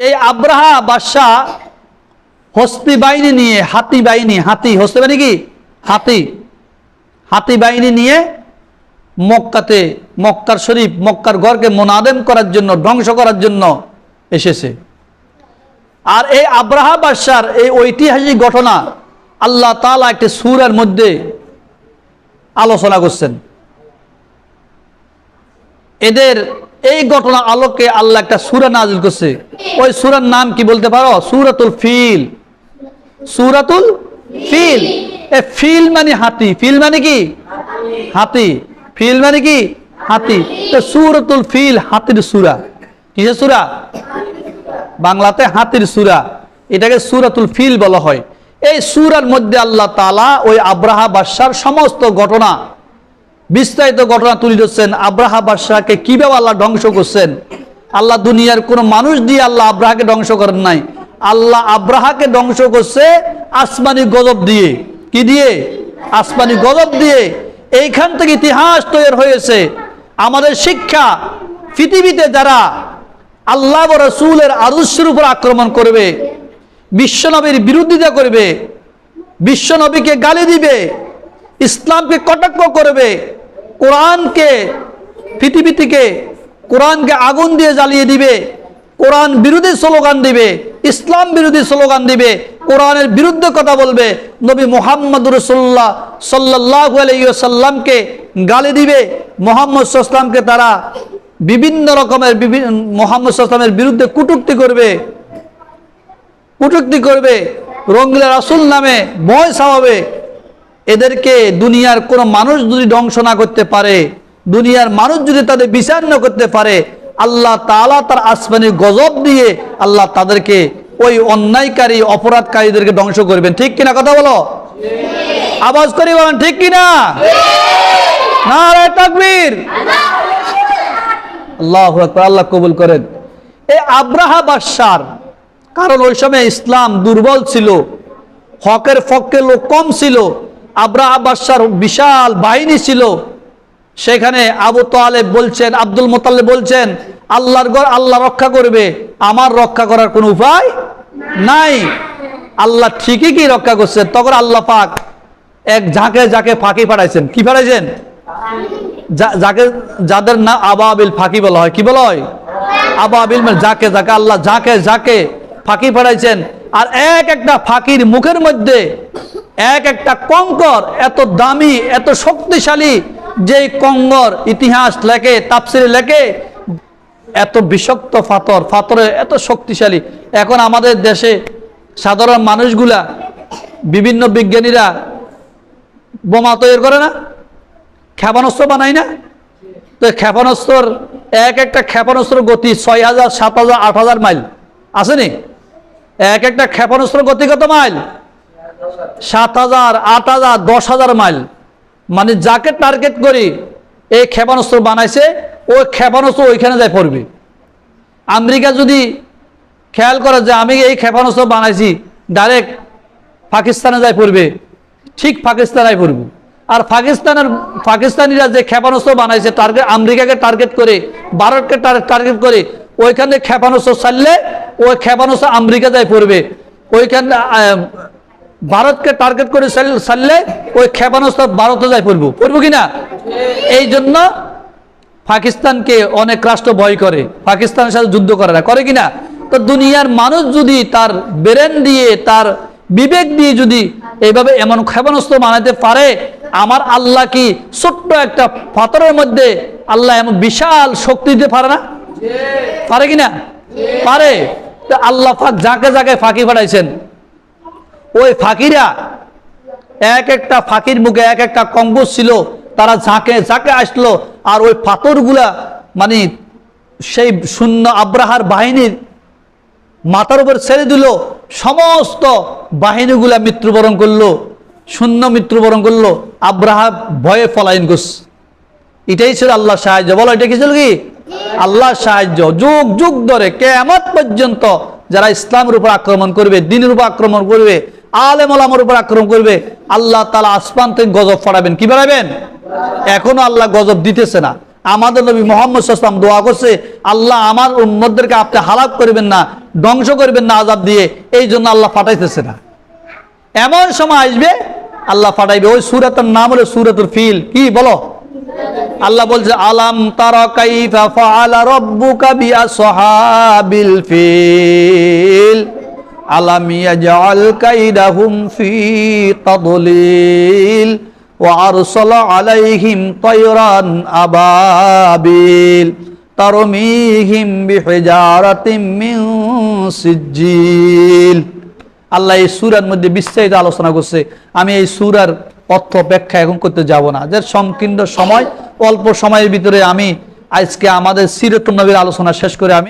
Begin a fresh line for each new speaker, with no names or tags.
এই আব্রাহা বাদশাহ হস্তি বাহিনী নিয়ে, হাতি বাহিনী, হাতি, হস্তি বাহিনী কি? হাতি। হাতি বাহিনী নিয়ে মক্কাতে, মক্কার শরীফ, মক্কার ঘরকে মোনাদেম করার জন্য, ধ্বংস করার জন্য এসেছে। আর এই আব্রাহা বাদশার এই ঐতিহাসিক ঘটনা আল্লাহ তালা একটি সুরের মধ্যে আলোচনা করছেন। এদের এই ঘটনা আলোকে আল্লাহ একটা সুরা নাজিল করছে। ওই সুরার নাম কি বলতে পারো? সুরাতুল ফিল। সুরাতুল ফিল। এ ফিল মানে হাতি। ফিল মানে কি? হাতি। ফিল মানে কি? হাতি। তো সুরাতুল ফিল হাতির সুরা। কিসের সুরা? বাংলাতে হাতির সুরা। এটাকে সুরাতুল ফিল বলা হয়। এই সুরার মধ্যে আল্লাহ তালা ওই আব্রাহা বাদশার সমস্ত ঘটনা বিস্তারিত ঘটনা তুলে ধরছেন আব্রাহা বাদশাহকে কীভাবে আল্লাহ ধ্বংস করছেন? আল্লাহ দুনিয়ার কোনো মানুষ দিয়ে আল্লাহ আব্রাহাকে ধ্বংস করেন নাই। আল্লাহ আব্রাহাকে ধ্বংস করছে আসমানি গজব দিয়ে। কি দিয়ে? আসমানি গজব দিয়ে। এইখান থেকে ইতিহাস তৈরি হয়েছে। আমাদের শিক্ষা, পৃথিবীতে যারা আল্লাহ রসুলের আদর্শের উপর আক্রমণ করবে বিশ্বনবীর বিরোধিতা করবে বিশ্বনবীকে গালি দিবে, ইসলামকে কটাক্ষ করবে কোরআনকে, পৃথিবী থেকে কোরআনকে আগুন দিয়ে জ্বালিয়ে দিবে, কোরআন বিরোধী স্লোগান দিবে, ইসলাম বিরোধী স্লোগান দিবে, কোরআনের বিরুদ্ধে কথা বলবে, নবী মোহাম্মদ রসুল্লাহ সাল্লাহ আলাইসাল্লামকে গালি দিবে, মোহাম্মদ সাল্লামকে তারা বিভিন্ন রকমের বিভিন্ন মোহাম্মদ সাল্লামের বিরুদ্ধে কুটুক্তি করবে কুটুক্তি করবে, রঙ্গিলা রাসুল নামে ভয় সামাবে এদেরকে দুনিয়ার কোনো মানুষ যদি ধ্বংস না করতে পারে, দুনিয়ার মানুষ যদি তাদের বিচার না করতে পারে, আল্লাহ তালা তার আসমানি গজব দিয়ে আল্লাহ তাদেরকে ওই অন্যায়কারী, অপরাধকারীদেরকে ধ্বংস করবেন। ঠিক কিনা কথা বলো? আওয়াজ করে বলেন, ঠিক কিনা? না আল্লাহ আল্লাহ কবুল করেন। এই আব্রাহা বাদশার কারণ ওই সময় ইসলাম দুর্বল ছিল, হকের পক্ষে লোক কম ছিল আব্রাহা বাদশার বিশাল বাহিনী ছিল। সেখানে আবু তালেব বলছেন, আব্দুল মোতালে বলছেন, আল্লাহর ঘর আল্লাহ রক্ষা করবে, আমার রক্ষা করার কোনো উপায় নাই। আল্লাহ ঠিকই কি রক্ষা করছেন তখন আল্লাহ পাক এক ঝাঁকে যাকে ফাঁকি পাঠাইছেন কি পাঠাইছেন যাকে, যাদের না আবাবিল ফাঁকি বলা হয়, কি বলা হয়? আবাবিল মানে যাকে যাকে আল্লাহ যাকে যাকে ফাঁকি পাঠাইছেন আর এক একটা ফাঁকির মুখের মধ্যে এক একটা কঙ্কর এত দামি, এত শক্তিশালী যে কঙ্গর ইতিহাস লেখে তাপসিরে লেখে, এত বিষাক্ত ফাতর, ফাতরে এত শক্তিশালী। এখন আমাদের দেশে সাধারণ মানুষগুলা, বিভিন্ন বিজ্ঞানীরা বোমা তৈরি করে না? ক্ষেপণাস্ত্র বানাই না? তো ক্ষেপণাস্ত্রর, এক একটা ক্ষেপণাস্ত্র গতি ছয় হাজার, সাত হাজার, আট হাজার মাইল। আসেনি এক একটা ক্ষেপণাস্ত্র গতি কত মাইল? সাত হাজার, আট হাজার, দশ হাজার মাইল। মানে যাকে টার্গেট করি, এই ক্ষেপণাস্ত্র বানাইছে, ওই ক্ষেপণাস্ত্র ওইখানে যায় পড়বে। আমেরিকা যদি খেয়াল করে যে আমি এই ক্ষেপণাস্ত্র বানাইছি ডাইরেক্ট পাকিস্তানে যায় পড়বে। ঠিক পাকিস্তানে পড়বে। আর পাকিস্তানের, পাকিস্তানিরা যে ক্ষেপণাস্ত্র বানাইছে টার্গেট আমেরিকাকে টার্গেট করে, ভারতকে টার্গেট করে, ওইখানে ক্ষেপণাস্ত্র ছাড়লে, ওই ক্ষেপণাস্ত্র আমেরিকা যায় পড়বে। ওইখানে ভারতকে টার্গেট করে সারলে ওই ক্ষেপণাস্ত্র ভারতে যায় পড়ব। পড়ব কিনা? এই জন্য পাকিস্তানকে অনেক রাষ্ট্র ভয় করে। পাকিস্তানের সাথে যুদ্ধ করে না। করে কিনা? তো দুনিয়ার মানুষ যদি তার ব্রেন দিয়ে তার বিবেক দিয়ে যদি এইভাবে এমন ক্ষেপণাস্ত্র বানাতে পারে আমার আল্লাহ কি ছোট্ট একটা পাথরের মধ্যে আল্লাহ এমন বিশাল শক্তি দিতে পারে না? পারে কিনা? পারে। তো আল্লাহ ফাঁক যাকে যাকে ফাঁকি পাঠাইছেন ওই ফাঁকিরা, এক একটা ফাঁকির মুখে এক একটা কম্বস ছিল, তারা ঝাঁকে ঝাঁকে আসলো, আর ওই পাথরগুলা মানে সেই শূন্য আব্রাহার বাহিনীর মাথার উপর ছেড়ে দিল, সমস্ত বাহিনীগুলা মৃত্যুবরণ করল, শূন্য মৃত্যুবরণ করল, আব্রাহা ভয়ে পলায়ন করছে। এটাই ছিল আল্লাহ সাহায্য। বলো, এটা কি ছিল কি? আল্লাহর সাহায্য। যুগ যুগ ধরে কেমত পর্যন্ত যারা ইসলামের উপর আক্রমণ করবে, দিনের উপর আক্রমণ করবে আলেম আলামের উপর আক্রমণ করবে, আল্লাহ তালা আসমান থেকে গজব ফড়াবেন কি বাড়াবেন এখনও আল্লাহ গজব দিতেছে না। আমাদের নবী মোহাম্মদ সাল্লাম দোয়া করছে, আল্লাহ আমার উম্মতদেরকে আপনি হালাক করবেন না, ধ্বংস করবেন না আজাব দিয়ে, এই জন্য আল্লাহ ফাটাইতেছে না। এমন সময় আসবে, আল্লাহ ফাটাইবে। ওই সুরাতের নাম হলো সুরাতুল ফিল। কি বলো? আল্লাহ বলছে, আলাম তারা কাইফা ফাআলা রাব্বুকা বিআসহাবিল ফিল? আলাম ইয়াজআল কাইদাহুম ফি তাদলিল ওয়া আরসালা আলাইহিম তায়রান আবাবিল তারমিহিম বিহিজারাতিম মিন সিজ্জিল। আল্লাহ এই সুরার মধ্যে বিস্তারিত আলোচনা করছে। আমি এই সুরার অর্থ ব্যাখ্যা এখন করতে যাব না। যে সংকীর্ণ সময়, অল্প সময়ের ভিতরে আমি আজকে আমাদের সিরতুল নবীর আলোচনা শেষ করে আমি